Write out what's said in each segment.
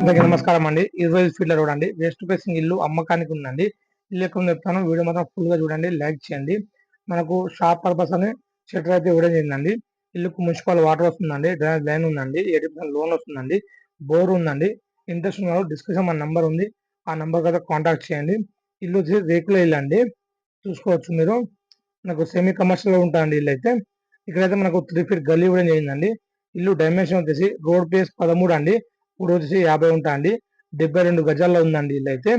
అందరికీ నమస్కారం అండి. ఇరవై ఐదు ఫీట్ల రోడ్ అండి వెస్ట్ ఫేసింగ్ ఇల్లు అమ్మకానికి ఉందండి. ఇల్లు ఎక్కడ చెప్తాను. వీడియో మాత్రం ఫుల్గా చూడండి. లైక్ చేయండి. మనకు షాప్ పర్పస్ అని షెటర్ అయితే ఇవ్వడం జరిగిందండి. ఇల్లుకు మున్సిపల్ వాటర్ వస్తుందండి. డ్రైనేజ్ లైన్ ఉందండి. ఎయిటీ పర్సెంట్ లోన్ వస్తుందండి. బోర్ ఉందండి. ఇంట్రెస్ట్ ఉన్నారు డిస్క్రిప్షన్ మన నంబర్ ఉంది. ఆ నంబర్ కదా కాంటాక్ట్ చేయండి. ఇల్లు వచ్చి రేకుల ఇల్లు అండి. చూసుకోవచ్చు మీరు. మనకు సెమీ కమర్షియల్ ఉంటుందండి ఇల్లు అయితే. ఇక్కడైతే మనకు త్రీ ఫీట్ గల్లీ ఇవ్వడం జరిగిందండి. ఇల్లు డైమెన్షన్ వచ్చేసి రోడ్ ప్లేస్ పదమూడు అండి. ఇప్పుడు వచ్చేసి యాభై ఉంటా అండి డెబ్బై రెండు గజాల్లో ఉందండి ఇల్లు అయితే.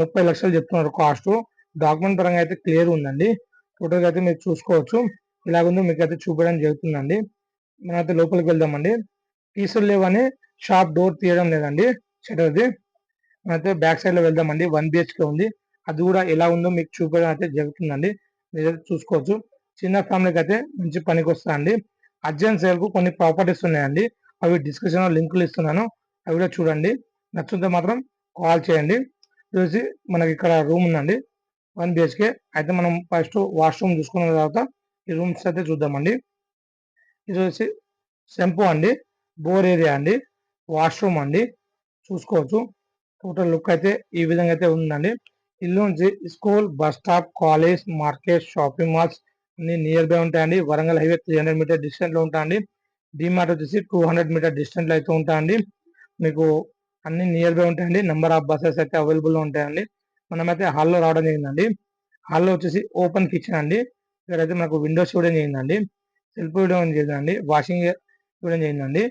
ముప్పై లక్షలు చెప్తున్నారు కాస్ట్ డాక్యుమెంట్ పరంగా అయితే క్లియర్ ఉందండి. ఫోటోకి అయితే మీరు చూసుకోవచ్చు. ఇలాగుందో మీకు అయితే చూపించడం జరుగుతుందండి. మనమైతే లోపలికి వెళ్దామండి. పీసులు లేవని షాప్ డోర్ తీయడం లేదండి. షటర్ది మనైతే బ్యాక్ సైడ్లో వెళ్దామండి. వన్ బిహెచ్కే ఉంది. అది కూడా ఎలా ఉందో మీకు చూపించడం అయితే జరుగుతుందండి. మీరైతే చూసుకోవచ్చు. చిన్న ఫ్యామిలీకి అయితే మంచి పనికి వస్తుందండి అర్జెంట్ సేల్కు కొన్ని ప్రాపర్టీస్ ఉన్నాయండి. అవి డిస్క్రిప్షన్ లింకులు ఇస్తున్నాను. అవి కూడా చూడండి. నచ్చితే మాత్రం కాల్ చేయండి. చూసి మనకి ఇక్కడ రూమ్ ఉందండి. వన్ బిహెచ్కే అయితే మనం ఫస్ట్ వాష్రూమ్ చూసుకున్న తర్వాత ఈ రూమ్స్ అయితే చూద్దామండి. ఇది వచ్చి సెంపు అండి. బోర్ ఏరియా అండి. వాష్రూమ్ అండి. చూసుకోవచ్చు. టోటల్ లుక్ అయితే ఈ విధంగా అయితే ఉందండి. ఇల్లు నుంచి school bus stop college market shopping malls అన్ని నియర్ బై ఉంటాయండి. Warangal highway three hundred metre డిస్టెన్స్లో ఉంటాయండి. డిమార్ట్ వచ్చేసి టూ హండ్రెడ్ మీటర్ డిస్టెన్స్లో అయితే ఉంటాయండి. మీకు అన్ని నియర్ బై ఉంటాయండి. నెంబర్ ఆఫ్ బస్సెస్ అయితే అవైలబుల్లో ఉంటాయండి. మనమైతే హాల్లో రావడం జరిగిందండి. హాల్లో వచ్చేసి ఓపెన్ కిచెన్ అండి. ఇక్కడైతే మనకు విండోస్ చూడడం జరిగిందండి. సెల్ఫ్ చూడడం జరిగిందండి. వాషింగ్ చూడడం జరిగిందండి.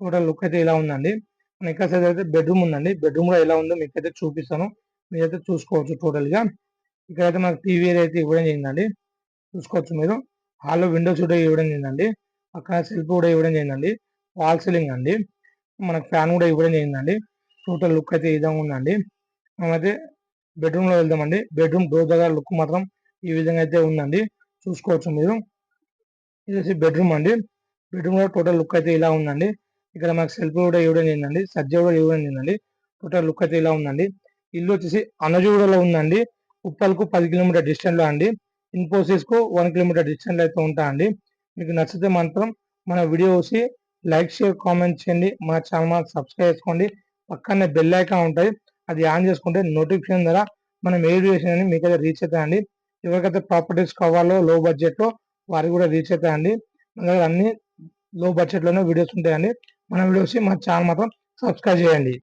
టోటల్ లుక్ అయితే ఇలా ఉందండి. మన ఇక్కడ సైడ్ అయితే బెడ్రూమ్ ఉందండి. బెడ్రూమ్లో ఎలా ఉందో మీకు అయితే చూపిస్తాను. మీరైతే చూసుకోవచ్చు టోటల్గా. ఇక్కడైతే మనకు టీవీ అయితే ఇవ్వడం జరిగిందండి. చూసుకోవచ్చు మీరు. హాల్లో విండోస్ కూడా ఇవ్వడం జరిగిందండి. అక్కడ సెల్ఫ్ కూడా ఇవ్వడం జరిగిందండి. వాల్ సీలింగ్ అండి. మనకు ఫ్యాన్ కూడా ఇవ్వడం జరిగిందండి. టోటల్ లుక్ అయితే ఈ విధంగా ఉందండి. మనమైతే బెడ్రూమ్లో వెళ్దామండి. బెడ్రూమ్ డోర్ దగ్గర లుక్ మాత్రం ఈ విధంగా అయితే ఉందండి. చూసుకోవచ్చు మీరు. ఇది బెడ్రూమ్ అండి. బెడ్రూమ్లో టోటల్ లుక్ అయితే ఇలా ఉందండి. ఇక్కడ మనకు సెల్ఫ్ కూడా ఇవ్వడం జరిగిందండి. సజ్జ కూడా ఇవ్వడం జరిగిందండి. టోటల్ లుక్ అయితే ఇలా ఉందండి. ఇల్లు వచ్చేసి అనజూడలో ఉందండి. ఉప్పల్కు పది కిలోమీటర్ డిస్టెన్స్లో అండి. ఇన్ఫోసిస్కు వన్ కిలోమీటర్ డిస్టెన్స్ అయితే ఉంటా అండి. మీకు నచ్చితే మాత్రం మన వీడియో చూసి లైక్ షేర్ కామెంట్ చేయండి. మన ఛానల్ సబ్స్క్రైబ్ చేసుకోండి. పక్కనే బెల్ ఐకాన్ ఉంటుంది. అది ఆన్ చేసుకుంటే నోటిఫికేషన్ ద్వారా మనం ఏ వీడియోస్ అని మీకు అయితే రీచ్ అవుతాయండి ఎవరికైతే ప్రాపర్టీస్ కావాలో లో బడ్జెట్లో వారికి కూడా రీచ్ అవుతాయండి మన దగ్గర అన్ని లో బడ్జెట్లోనే వీడియోస్ ఉంటాయండి. మన వీడియోస్ మన ఛానల్ మాత్రం సబ్స్క్రైబ్ చేయండి.